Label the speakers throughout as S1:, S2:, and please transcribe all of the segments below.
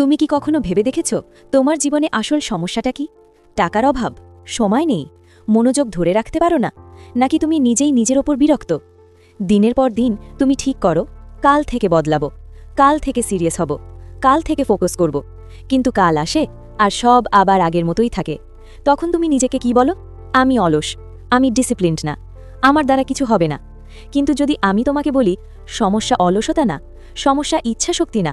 S1: তুমি কি কখনো ভেবে দেখেছ তোমার জীবনে আসল সমস্যাটা কি? টাকার অভাব, সময় নেই, মনোযোগ ধরে রাখতে পারো না, নাকি তুমি নিজেই নিজের ওপর বিরক্ত? দিনের পর দিন তুমি ঠিক করো, কাল থেকে বদলাবো, কাল থেকে সিরিয়াস হব, কাল থেকে ফোকাস করব, কিন্তু কাল আসে আর সব আবার আগের মতোই থাকে। তখন তুমি নিজেকে কি বলো? আমি অলস, আমি ডিসিপ্লিনড না, আমার দ্বারা কিছু হবে না। কিন্তু যদি আমি তোমাকে বলি, সমস্যা অলসতা না, সমস্যা ইচ্ছাশক্তি না,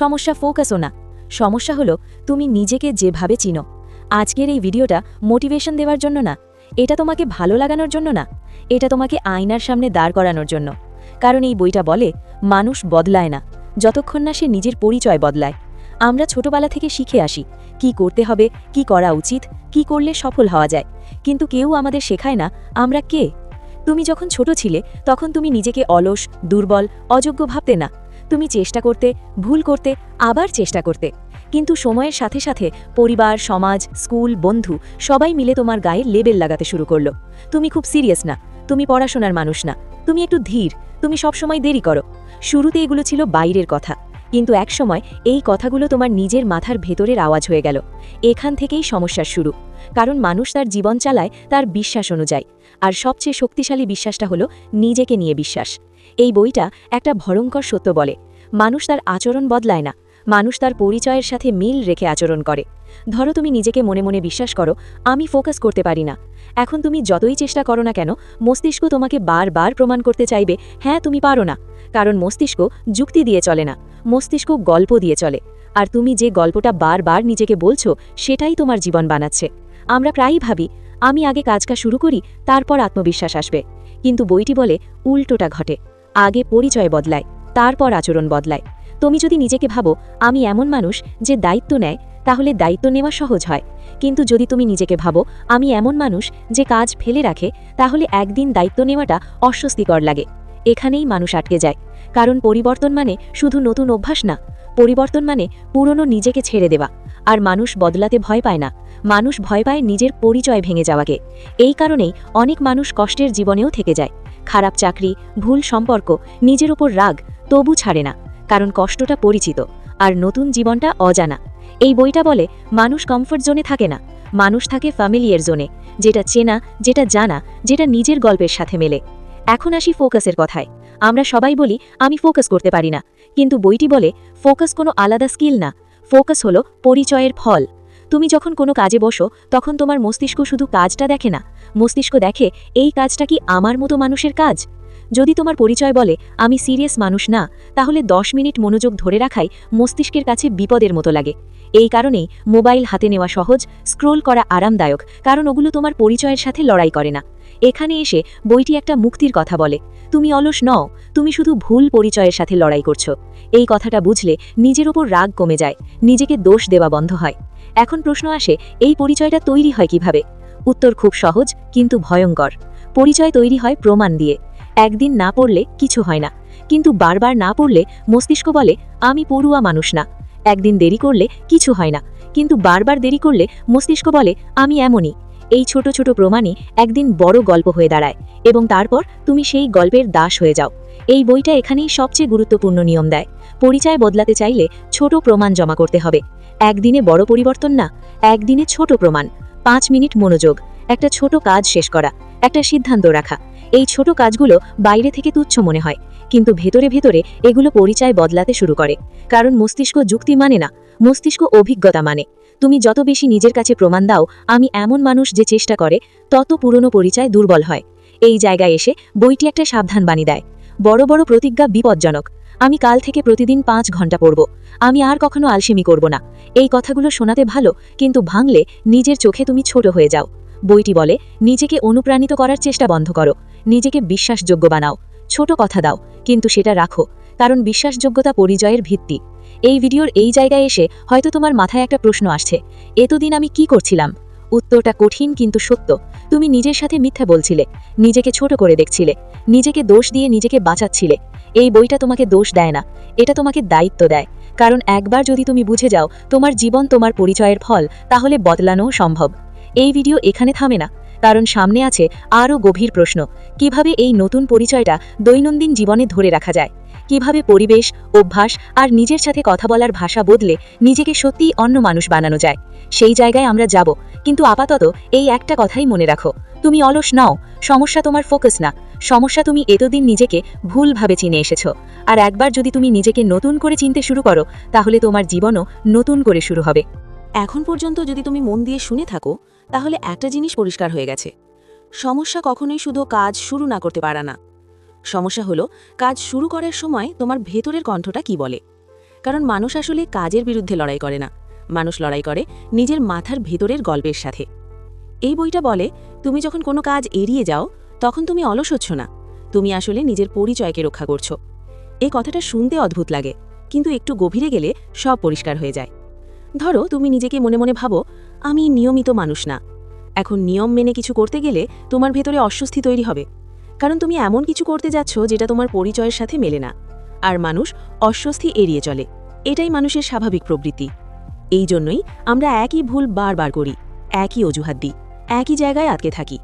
S1: সমস্যা ফোকাসও না সমস্যা হলো, তুমি নিজেকে যেভাবে চিনো। আজকের এই ভিডিওটা মোটিভেশন দেওয়ার জন্য না, এটা তোমাকে ভালো লাগানোর জন্য না, এটা তোমাকে আয়নার সামনে দাঁড় করানোর জন্য। কারণ এই বইটা বলে, মানুষ বদলায় না, যতক্ষণ না সে নিজের পরিচয় বদলায়। আমরা ছোটবেলা থেকে শিখে আসি, কি করতে হবে, কি করা উচিত, কি করলে সফল হওয়া যায়। কিন্তু কেউ আমাদের শেখায় না, আমরা কে? তুমি যখন ছোট ছিলে, তখন তুমি নিজেকে অলস, দুর্বল, অযোগ্য ভাবতে না তুমি চেষ্টা করতে, ভুল করতে, আবার চেষ্টা করতে। কিন্তু সময়ের সাথে সাথে পরিবার, সমাজ, স্কুল, বন্ধু সবাই মিলে তোমার গায়ে লেবেল লাগাতে শুরু করল। তুমি খুব সিরিয়াস না, তুমি পড়াশোনার মানুষ না, তুমি একটু ধীর, তুমি সবসময় দেরি করো। শুরুতে এগুলো ছিল বাইরের কথা, কিন্তু একসময় এই কথাগুলো তোমার নিজের মাথার ভেতরের আওয়াজ হয়ে গেল। এখান থেকেই সমস্যার শুরু, কারণ মানুষ তার জীবন চালায় তার বিশ্বাস অনুযায়ী। আর সবচেয়ে শক্তিশালী বিশ্বাসটা হলো নিজেকে নিয়ে বিশ্বাস। এই বইটা একটা ভয়ঙ্কর সত্য বলে। মানুষ তার আচরণ বদলায় না। মানুষ তার পরিচয়ের সাথে মিল রেখে আচরণ করে। ধরো তুমি নিজেকে মনে মনে বিশ্বাস করো, আমি ফোকাস করতে পারি না। এখন তুমি যতই চেষ্টা করো না কেন, মস্তিষ্ক তোমাকে বারবার প্রমাণ করতে চাইবে হ্যাঁ তুমি পারো না। কারণ মস্তিষ্ক যুক্তি দিয়ে চলে না। মস্তিষ্ক গল্প দিয়ে চলে। আর তুমি যে গল্পটা বারবার নিজেকে বলছো, সেটাই তোমার জীবন বানাচ্ছে। আমরা প্রায়ই ভাবি, আমি আগে কাজটা শুরু করি, তারপর আত্মবিশ্বাস আসবে। কিন্তু বইটি বলে, উল্টোটা ঘটে। আগে পরিচয় বদলায়, তারপর আচরণ বদলায়। তুমি যদি নিজেকে ভাবো, আমি এমন মানুষ যে দায়িত্ব নেয়, তাহলে দায়িত্ব নেওয়া সহজ হয়। কিন্তু যদি তুমি নিজেকে ভাবো, আমি এমন মানুষ যে কাজ ফেলে রাখে, তাহলে একদিন দায়িত্ব নেওয়াটা অস্বস্তিকর লাগে। এখানেই মানুষ আটকে যায়। কারণ পরিবর্তন মানে শুধু নতুন অভ্যাস না, পরিবর্তন মানে পুরনো নিজেকে ছেড়ে দেওয়া। আর মানুষ বদলাতে ভয় পায় না। মানুষ ভয় পায় নিজের পরিচয় ভেঙে যাওয়াকে। এই কারণেই অনেক মানুষ কষ্টের জীবনেও থেকে যায়। খারাপ চাকরি, ভুল সম্পর্ক, নিজের উপর রাগ তবু ছাড়ে না, কারণ কষ্টটা পরিচিত, আর নতুন জীবনটা অজানা। এই বইটা বলে, মানুষ কমফোর্ট জোনে থাকে না, মানুষ থাকে ফ্যামিলিয়ার জোনে যেটা চেনা, যেটা জানা, যেটা নিজের গল্পের সাথে মেলে। এখন আসি ফোকাসের কথায়। আমরা সবাই বলি, আমি ফোকাস করতে পারি না, কিন্তু বইটি বলে ফোকাস কোনো আলাদা স্কিল না ফোকাস হলো পরিচয়ের ফল। তুমি যখন কোনো কাজে বসো, তখন তোমার মস্তিষ্ক শুধু কাজটা দেখে না। মস্তিষ্ক দেখে, এই কাজটা কি আমার মতো মানুষের কাজ? যদি তোমার পরিচয় বলে, আমি সিরিয়াস মানুষ না, তাহলে দশ মিনিট মনোযোগ ধরে রাখাই মস্তিষ্কের কাছে বিপদের মতো লাগে। এই কারণেই মোবাইল হাতে নেওয়া সহজ, স্ক্রোল করা আরামদায়ক, কারণ ওগুলো তোমার পরিচয়ের সাথে লড়াই করে না। এখানে এসে বইটি একটা মুক্তির কথা বলে। তুমি অলস নও, তুমি শুধু ভুল পরিচয়ের সাথে লড়াই করছ। এই কথাটা বুঝলে নিজের ওপর রাগ কমে যায়, নিজেকে দোষ দেওয়া বন্ধ হয়। এখন প্রশ্ন আসে, এই পরিচয়টা তৈরি হয় কীভাবে? উত্তর খুব সহজ, কিন্তু ভয়ঙ্কর। পরিচয় তৈরি হয় প্রমাণ দিয়ে। একদিন না পড়লে কিছু হয় না। কিন্তু বারবার না পড়লে মস্তিষ্ক বলে, আমি পড়ুয়া মানুষ না। একদিন দেরি করলে কিছু হয় না। কিন্তু বারবার দেরি করলে মস্তিষ্ক বলে, আমি এমনই। এই ছোট ছোট প্রমাণই একদিন বড় গল্প হয়ে দাঁড়ায় এবং তারপর তুমি সেই গল্পের দাস হয়ে যাও। এই বইটা এখানেই সবচেয়ে গুরুত্বপূর্ণ নিয়ম দেয়। পরিচয় বদলাতে চাইলে ছোট প্রমাণ জমা করতে হবে। একদিনে বড় পরিবর্তন না, একদিনে ছোট প্রমাণ। পাঁচ মিনিট মনোযোগ, একটা ছোট কাজ শেষ করা, একটা সিদ্ধান্ত রাখা। এই ছোট কাজগুলো বাইরে থেকে তুচ্ছ মনে হয়, কিন্তু ভেতরে ভেতরে এগুলো পরিচয় বদলাতে শুরু করে। কারণ মস্তিষ্ক যুক্তি মানে না, মস্তিষ্ক অভিজ্ঞতা মানে। তুমি যত বেশি নিজের কাছে প্রমাণ দাও, আমি এমন মানুষ যে চেষ্টা করে, তত পুরনো পরিচয় দুর্বল হয়। এই জায়গায় এসে বইটি একটা সাবধান বাণী দেয়। বড় বড় প্রতিজ্ঞা বিপজ্জনক। আমি কাল থেকে প্রতিদিন পাঁচ ঘণ্টা পড়ব। আমি আর কখনো আলসেমি করব না। এই কথাগুলো শোনাতে ভালো, কিন্তু ভাঙলে নিজের চোখে তুমি ছোট হয়ে যাও। বইটি বলে, নিজেকে অনুপ্রাণিত করার চেষ্টা বন্ধ করো। নিজেকে বিশ্বাসযোগ্য বানাও। ছোট কথা দাও, কিন্তু সেটা রাখো, কারণ বিশ্বাসযোগ্যতা পরিচয়ের ভিত্তি। এই ভিডিওর এই জায়গায় এসে হয়তো তোমার মাথায় একটা প্রশ্ন আসছে, এতদিন আমি কি করছিলাম? উত্তরটা কঠিন কিন্তু সত্য। তুমি নিজের সাথে মিথ্যা বলছিলে, নিজেকে ছোট করে দেখছিলে, নিজেকে দোষ দিয়ে নিজেকে বাঁচাচ্ছিলে। এই বইটা তোমাকে দোষ দেয় না, এটা তোমাকে দায়িত্ব দেয়। কারণ একবার যদি তুমি বুঝে যাও তোমার জীবন তোমার পরিচয়ের ফল, তাহলে বদলানোও সম্ভব। এই ভিডিও এখানে থামে না, কারণ সামনে আছে আরও গভীর প্রশ্ন, কীভাবে এই নতুন পরিচয়টা দৈনন্দিন জীবনে ধরে রাখা যায়? কীভাবে পরিবেশ, অভ্যাস আর নিজের সাথে কথা বলার ভাষা বদলে নিজেকে সত্যিই অন্য মানুষ বানানো যায়। সেই জায়গায় আমরা যাব। কিন্তু আপাতত এই একটা কথাই মনে রাখো। তুমি অলস নাও। সমস্যা তোমার ফোকাস না। সমস্যা তুমি এতদিন নিজেকে ভুলভাবে চিনে এসেছ। আর একবার যদি তুমি নিজেকে নতুন করে চিনতে শুরু করো, তাহলে তোমার জীবনও নতুন করে শুরু হবে।
S2: এখন পর্যন্ত যদি তুমি মন দিয়ে শুনে থাকো, তাহলে একটা জিনিস পরিষ্কার হয়ে গেছে। সমস্যা কখনোই শুধু কাজ শুরু না করতে পারা না। সমস্যা হলো, কাজ শুরু করার সময় তোমার ভেতরের কণ্ঠটা কি বলে? কারণ মানুষ আসলে কাজের বিরুদ্ধে লড়াই করে না। মানুষ লড়াই করে নিজের মাথার ভেতরের গল্পের সাথে। এই বইটা বলে, তুমি যখন কোনো কাজ এড়িয়ে যাও, তখন তুমি অলস হচ্ছ না। তুমি আসলে নিজের পরিচয়কে রক্ষা করছ। এই কথাটা শুনতে অদ্ভুত লাগে, কিন্তু একটু গভীরে গেলে সব পরিষ্কার হয়ে যায়। ধরো, তুমি নিজেকে মনে মনে ভাবো, আমি নিয়মিত মানুষ না। এখন নিয়ম মেনে কিছু করতে গেলে তোমার ভেতরে অস্বস্তি তৈরি হবে। কারণ তুমি এমন কিছু করতে যাচ্ছ যেটা তোমার পরিচয়ের সাথে মেলে না। আর মানুষ অস্বস্তি এড়িয়ে চলে। এটাই মানুষের স্বাভাবিক প্রবৃত্তি। এই জন্যই আমরা একই ভুল বারবার করি, একই অজুহাত দিই, একই জায়গায় আটকে থাকি।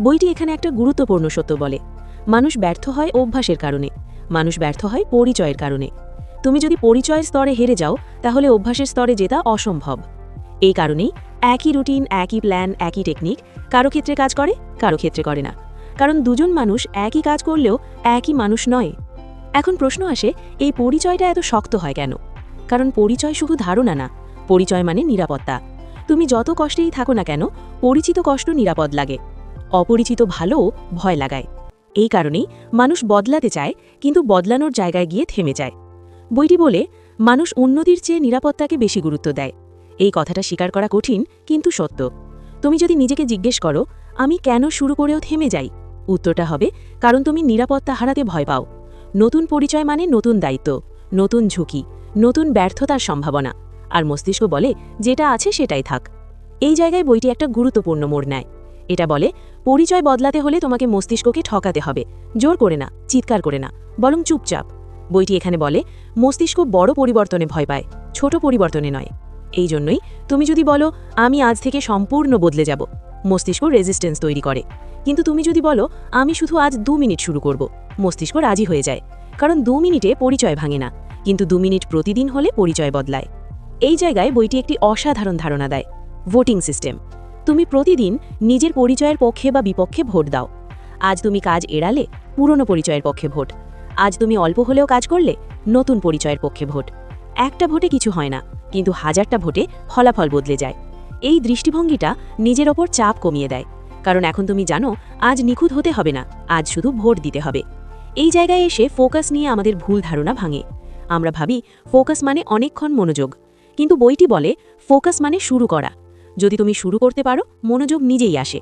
S2: বইটি এখানে একটা গুরুত্বপূর্ণ সত্য বলে। মানুষ ব্যর্থ হয় অভ্যাসের কারণে, মানুষ ব্যর্থ হয় পরিচয়ের কারণে। তুমি যদি পরিচয়ের স্তরে হেরে যাও, তাহলে অভ্যাসের স্তরে জেতা অসম্ভব। এই কারণেই একই রুটিন, একই প্ল্যান, একই টেকনিক কারও ক্ষেত্রে কাজ করে, কারও ক্ষেত্রে করে না। কারণ দুজন মানুষ একই কাজ করলেও একই মানুষ নয়। এখন প্রশ্ন আসে, এই পরিচয়টা এত শক্ত হয় কেন? কারণ পরিচয় শুধু ধারণা না, পরিচয় মানে নিরাপত্তা। তুমি যত কষ্টেই থাকো না কেন, পরিচিত কষ্ট নিরাপদ লাগে, অপরিচিত ভালোও ভয় লাগায়। এই কারণেই মানুষ বদলাতে চায়, কিন্তু বদলানোর জায়গায় গিয়ে থেমে যায়। বইটি বলে, মানুষ উন্নতির চেয়ে নিরাপত্তাকে বেশি গুরুত্ব দেয়। এই কথাটা স্বীকার করা কঠিন, কিন্তু সত্য। তুমি যদি নিজেকে জিজ্ঞেস করো, আমি কেন শুরু করেও থেমে যাই? উত্তরটা হবে, কারণ তুমি নিরাপত্তা হারাতে ভয় পাও। নতুন পরিচয় মানে নতুন দায়িত্ব, নতুন ঝুঁকি, নতুন ব্যর্থতার সম্ভাবনা। আর মস্তিষ্ক বলে, যেটা আছে সেটাই থাক। এই জায়গায় বইটি একটা গুরুত্বপূর্ণ মোড় নেয়। এটা বলে, পরিচয় বদলাতে হলে তোমাকে মস্তিষ্ককে ঠকাতে হবে। জোর করে না, চিৎকার করে না, বরং চুপচাপ। বইটি এখানে বলে, মস্তিষ্ক বড় পরিবর্তনে ভয় পায়, ছোট পরিবর্তনে নয়। এই জন্যই তুমি যদি বলো, আমি আজ থেকে সম্পূর্ণ বদলে যাব। মস্তিষ্ক রেজিস্ট্যান্স তৈরি করে। কিন্তু তুমি যদি বলো, আমি শুধু আজ দু মিনিট শুরু করব, মস্তিষ্ক রাজি হয়ে যায়। কারণ দু মিনিটে পরিচয় ভাঙে না, কিন্তু দু মিনিট প্রতিদিন হলে পরিচয় বদলায়। এই জায়গায় বইটি একটি অসাধারণ ধারণা দেয় ভোটিং সিস্টেম তুমি প্রতিদিন নিজের পরিচয়ের পক্ষে বা বিপক্ষে ভোট দাও। আজ তুমি কাজ এড়ালে পুরনো পরিচয়ের পক্ষে ভোট। আজ তুমি অল্প হলেও কাজ করলে নতুন পরিচয়ের পক্ষে ভোট। একটা ভোটে কিছু হয় না, কিন্তু হাজারটা ভোটে ফলাফল বদলে যায়। এই দৃষ্টিভঙ্গিটা নিজের ওপর চাপ কমিয়ে দেয়। কারণ এখন তুমি জানো, আজ নিখুঁত হতে হবে না, আজ শুধু ভোট দিতে হবে। এই জায়গায় এসে ফোকাস নিয়ে আমাদের ভুল ধারণা ভাঙে। আমরা ভাবি, ফোকাস মানে অনেকক্ষণ মনোযোগ। কিন্তু বইটি বলে, ফোকাস মানে শুরু করা। যদি তুমি শুরু করতে পারো, মনোযোগ নিজেই আসে।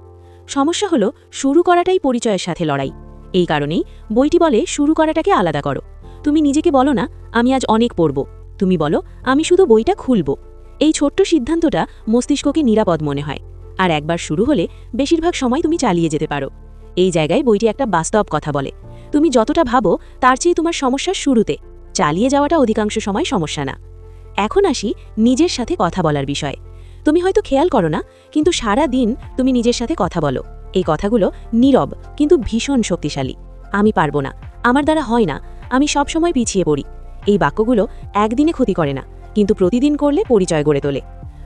S2: সমস্যা হলো, শুরু করাটাই পরিচয়ের সাথে লড়াই। এই কারণেই বইটি বলে, শুরু করাটাকে আলাদা করো। তুমি নিজেকে বলো না, আমি আজ অনেক পড়ব। তুমি বলো, আমি শুধু বইটা খুলব। এই ছোট্ট সিদ্ধান্তটা মস্তিষ্ককে নিরাপদ মনে হয়। আর একবার শুরু হলে বেশিরভাগ সময় তুমি চালিয়ে যেতে পারো। এই জায়গায় বইটি একটা বাস্তব কথা বলে। তুমি যতটা ভাবো, তার চেয়ে তোমার সমস্যার শুরুতে। চালিয়ে যাওয়াটা অধিকাংশ সময় সমস্যা না। এখন আসি নিজের সাথে কথা বলার বিষয়ে। তুমি হয়তো খেয়াল করো না, কিন্তু সারা দিন তুমি নিজের সাথে কথা বলো। এই কথাগুলো নীরব, কিন্তু ভীষণ শক্তিশালী। আমি পারব না। আমার দ্বারা হয় না। আমি সব সময় পিছিয়ে পড়ি। এই বাক্যগুলো একদিনে ক্ষতি করে না। কিন্তু প্রতিদিন করলে পরিচয় গড়ে তোলে।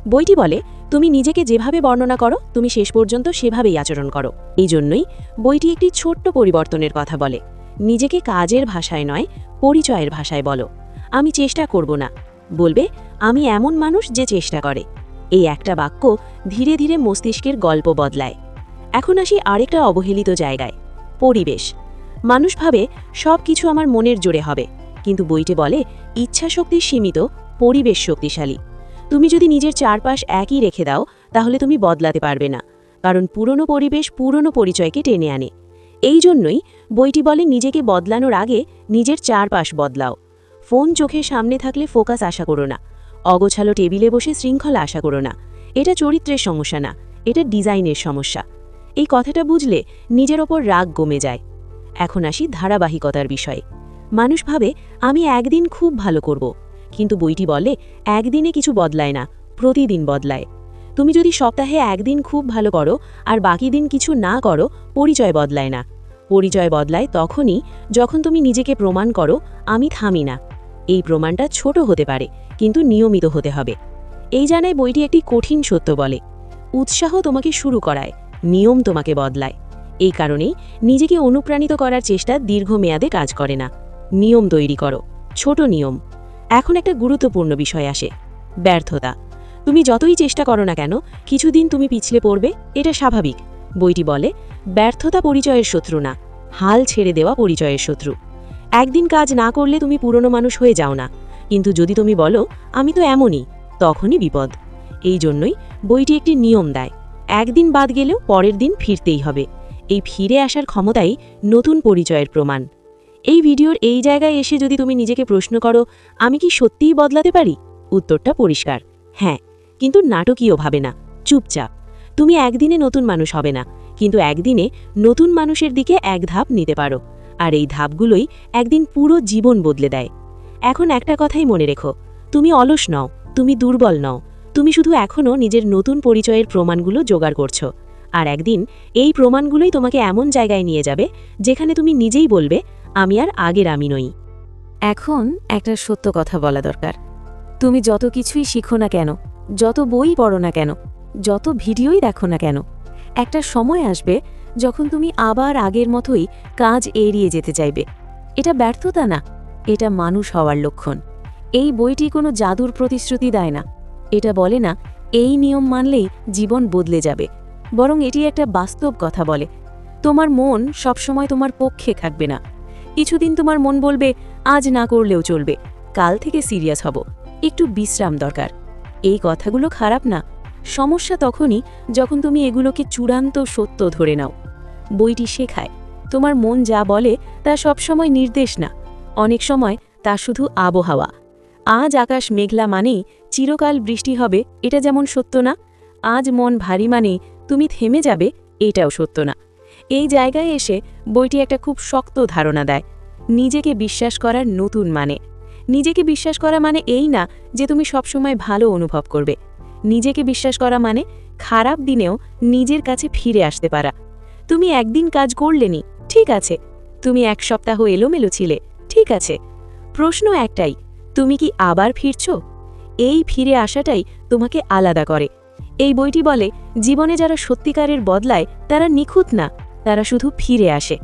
S2: বইটি বলে, তুমি নিজেকে যেভাবে বর্ণনা করো, তুমি শেষ পর্যন্ত সেভাবেই আচরণ করো। এই জন্যই বইটি একটি ছোট্ট পরিবর্তনের কথা বলে। নিজেকে কাজের ভাষায় নয়, পরিচয়ের ভাষায় বলো। আমি চেষ্টা করব না। বলবে, আমি এমন মানুষ যে চেষ্টা করে। এই একটা বাক্য ধীরে ধীরে মস্তিষ্কের গল্প বদলায়। এখন আসি আরেকটা অবহেলিত জায়গায়, পরিবেশ। মানুষ ভাবে সব কিছু আমার মনের জোরে হবে। কিন্তু বইটি বলে ইচ্ছা শক্তি সীমিত পরিবেশ শক্তিশালী। তুমি যদি নিজের চারপাশ একই রেখে দাও, তাহলে তুমি বদলাতে পারবে না, কারণ পুরনো পরিবেশ পুরনো পরিচয়কে টেনে আনে। এই জন্যই বইটি বলে, নিজেকে বদলানোর আগে নিজের চারপাশ বদলাও। ফোন চোখের সামনে থাকলে ফোকাস আশা করো না। অগোছালো টেবিলে বসে শৃঙ্খলা আশা করো না। এটা চরিত্রের সমস্যা না, এটা ডিজাইনের সমস্যা। এই কথাটা বুঝলে নিজের ওপর রাগ গমে যায়। এখন আসি ধারাবাহিকতার বিষয়ে। মানুষ ভাবে, আমি একদিন খুব ভালো করব। কিন্তু বইটি বলে, একদিনে কিছু বদলায় না, প্রতিদিন বদলায়। তুমি যদি সপ্তাহে একদিন খুব ভালো করো, আর বাকি দিন কিছু না করো, পরিচয় বদলায় না।
S3: পরিচয় বদলায় তখনই যখন তুমি নিজেকে প্রমাণ করো, আমি থামি না। এই প্রমাণটা ছোট হতে পারে, কিন্তু নিয়মিত হতে হবে। এই জানায় বইটি একটি কঠিন সত্য বলে। উৎসাহ তোমাকে শুরু করায়, নিয়ম তোমাকে বদলায়। এই কারণেই নিজেকে অনুপ্রাণিত করার চেষ্টা দীর্ঘমেয়াদে কাজ করে না। নিয়ম তৈরি করো, ছোট নিয়ম। এখন একটা গুরুত্বপূর্ণ বিষয় আসে, ব্যর্থতা। তুমি যতই চেষ্টা করো না কেন, কিছুদিন তুমি পিছলে পড়বে, এটা স্বাভাবিক। বইটি বলে, ব্যর্থতা পরিচয়ের শত্রু না, হাল ছেড়ে দেওয়া পরিচয়ের শত্রু। একদিন কাজ না করলে তুমি পুরনো মানুষ হয়ে যাও না, কিন্তু যদি তুমি বলো, আমি তো এমনই, তখনই বিপদ। এই জন্যই বইটি একটি নিয়ম দেয়, একদিন বাদ গেলেও পরের দিন ফিরতেই হবে। এই ফিরে আসার ক্ষমতাই নতুন পরিচয়ের প্রমাণ। এই ভিডিওর এই জায়গায় এসে যদি তুমি নিজেকে প্রশ্ন করো, আমি কি সত্যিই বদলাতে পারি? উত্তরটা পরিষ্কার। হ্যাঁ কিন্তু নাটকীয়ভাবে না। চুপচাপ। তুমি একদিনে নতুন মানুষ হবে না, কিন্তু একদিনে নতুন মানুষের দিকে এক ধাপ নিতে পারো। আর এই ধাপগুলোই একদিন পুরো জীবন বদলে দেয়। এখন একটা কথাই মনে রেখো, তুমি অলস নও, তুমি দুর্বল নও, তুমি শুধু এখনও নিজের নতুন পরিচয়ের প্রমাণগুলো জোগাড় করছ। আর একদিন এই প্রমাণগুলোই তোমাকে এমন জায়গায় নিয়ে যাবে, যেখানে তুমি নিজেই বলবে আমি আর আগের আমি নই।
S2: এখন একটা সত্য কথা বলা দরকার। তুমি যত কিছুই শিখো না কেন, যত বই পড়ো না কেন, যত ভিডিওই দেখো না কেন, একটা সময় আসবে যখন তুমি আবার আগের মতোই কাজ এড়িয়ে যেতে চাইবে। এটা ব্যর্থতা না, এটা মানুষ হওয়ার লক্ষণ। এই বইটি কোনো জাদুর প্রতিশ্রুতি দেয় না। এটা বলে না, এই নিয়ম মানলেই জীবন বদলে যাবে। বরং এটি একটা বাস্তব কথা বলে। তোমার মন সবসময় তোমার পক্ষে থাকবে না। কিছুদিন তোমার মন বলবে, আজ না করলেও চলবে। কাল থেকে সিরিয়াস হব। একটু বিশ্রাম দরকার। এই কথাগুলো খারাপ না। সমস্যা তখনই যখন তুমি এগুলোকে চূড়ান্ত সত্য ধরে নাও। বইটি শেখায়। তোমার মন যা বলে তা সবসময় নির্দেশ না। অনেক সময় তা শুধু আবহাওয়া। আজ আকাশ মেঘলা মানেই চিরকাল বৃষ্টি হবে, এটা যেমন সত্য না। আজ মন ভারী মানে তুমি থেমে যাবে, এটাও সত্য না। এই জায়গায় এসে বইটি একটা খুব শক্ত ধারণা দেয়। নিজেকে বিশ্বাস করার নতুন মানে। নিজেকে বিশ্বাস করা মানে এই না যে তুমি সবসময় ভালো অনুভব করবে। নিজেকে বিশ্বাস করা মানে খারাপ দিনেও নিজের কাছে ফিরে আসতে পারা। তুমি একদিন কাজ করলেনি, ঠিক আছে। তুমি এক সপ্তাহ এলোমেলো ছিলে, ঠিক আছে। প্রশ্ন একটাই, তুমি কি আবার ফিরছ? এই ফিরে আসাটাই তোমাকে আলাদা করে। এই বইটি বলে, জীবনে যারা সত্যিকারের বদলায় তারা নিখুঁত না। তারা শুধু ফিরে আসে।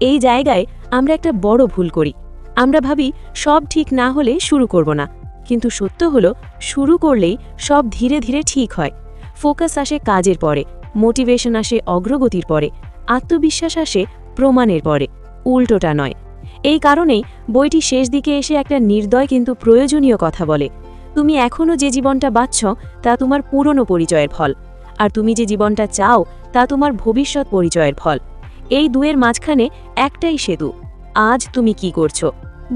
S2: এই জায়গায় আমরা একটা বড় ভুল করি। আমরা ভাবি সব ঠিক না হলে শুরু করব না। কিন্তু সত্য হলো, শুরু করলেই সব ধীরে ধীরে ঠিক হয়। ফোকাস আসে কাজের পরে, মোটিভেশন আসে অগ্রগতির পরে, আত্মবিশ্বাস আসে প্রমাণের পরে, উল্টোটা নয়। এই কারণেই বইটি শেষ দিকে এসে একটা নির্দয় কিন্তু প্রয়োজনীয় কথা বলে। তুমি এখনও যে জীবনটা বাঁচছ, তা তোমার পুরনো পরিচয়ের ফল। আর তুমি যে জীবনটা চাও তা তোমার ভবিষ্যৎ পরিচয়ের ফল। এই দুয়ের মাঝখানে একটাই সেতু। আজ তুমি কি করছ?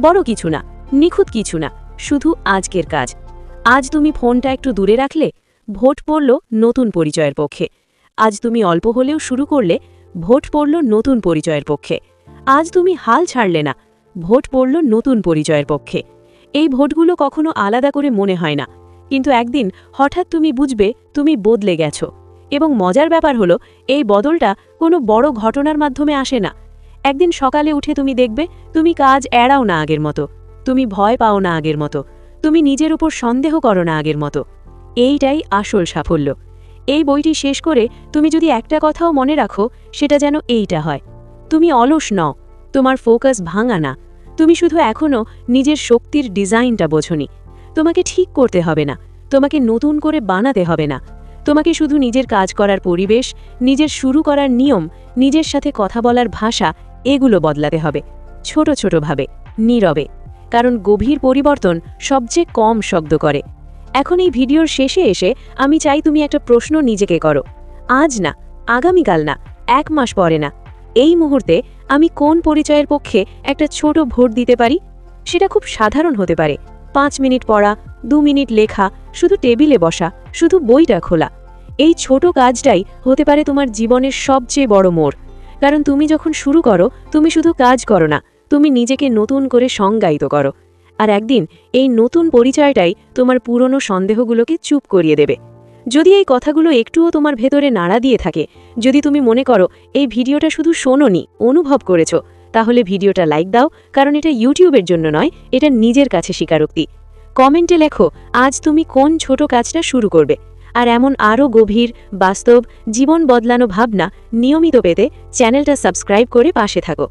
S2: বড় কিছু না, নিখুঁত কিছু না, শুধু আজকের কাজ। আজ তুমি ফোনটা একটু দূরে রাখলে, ভোট পড়ল নতুন পরিচয়ের পক্ষে। আজ তুমি অল্প হলেও শুরু করলে, ভোট পড়ল নতুন পরিচয়ের পক্ষে। আজ তুমি হাল ছাড়লে না, ভোট পড়ল নতুন পরিচয়ের পক্ষে। এই ভোটগুলো কখনো আলাদা করে মনে হয় না। কিন্তু একদিন হঠাৎ তুমি বুঝবে, তুমি বদলে গেছো। এবং মজার ব্যাপার হলো, এই বদলটা কোনো বড় ঘটনার মাধ্যমে আসে না। একদিন সকালে উঠে তুমি দেখবে, তুমি কাজ এড়াও না আগের মতো। তুমি ভয় পাও না আগের মতো। তুমি নিজের উপর সন্দেহ করো না আগের মতো। এইটাই আসল সাফল্য। এই বইটি শেষ করে তুমি যদি একটা কথাও মনে রাখো, সেটা যেন এইটা হয়। তুমি অলস নও। তোমার ফোকাস ভাঙা না। তুমি শুধু এখনও নিজের শক্তির ডিজাইনটা বোঝনি। তোমাকে ঠিক করতে হবে না। তোমাকে নতুন করে বানাতে হবে না। তোমাকে শুধু নিজের কাজ করার পরিবেশ, নিজের শুরু করার নিয়ম, নিজের সাথে কথা বলার ভাষা, এগুলো বদলাতে হবে। ছোট ছোটভাবে নীরবে। কারণ গভীর পরিবর্তন সবচেয়ে কম শব্দ করে। এখন এই ভিডিওর শেষে এসে আমি চাই তুমি একটা প্রশ্ন নিজেকে করো। আজ না, আগামীকাল না, এক মাস পরে না। এই মুহূর্তে আমি কোন পরিচয়ের পক্ষে একটা ছোট ভোট দিতে পারি? সেটা খুব সাধারণ হতে পারে। পাঁচ মিনিট পড়া, দু মিনিট লেখা শুধু টেবিলে বসা, শুধু বইটা খোলা। এই ছোট কাজটাই হতে পারে তোমার জীবনের সবচেয়ে বড় মোড়। কারণ তুমি যখন শুরু করো, তুমি শুধু কাজ করো না, তুমি নিজেকে নতুন করে সংজ্ঞায়িত করো। আর একদিন এই নতুন পরিচয়টাই তোমার পুরনো সন্দেহগুলোকে চুপ করিয়ে দেবে। যদি এই কথাগুলো একটুও তোমার ভেতরে নাড়া দিয়ে থাকে, যদি তুমি মনে করো, এই ভিডিওটা শুধু শোনোনি, অনুভব করেছ, তাহলে ভিডিওটা লাইক দাও, কারণ এটা ইউটিউবের জন্য নয়, এটা নিজের কাছে স্বীকারোক্তি। কমেন্টে লেখো, আজ তুমি কোন ছোট কাজটা শুরু করবে? আর এমন আরও গভীর, বাস্তব, জীবন বদলানো ভাবনা নিয়মিত পেতে চ্যানেলটা সাবস্ক্রাইব করে পাশে থাকো।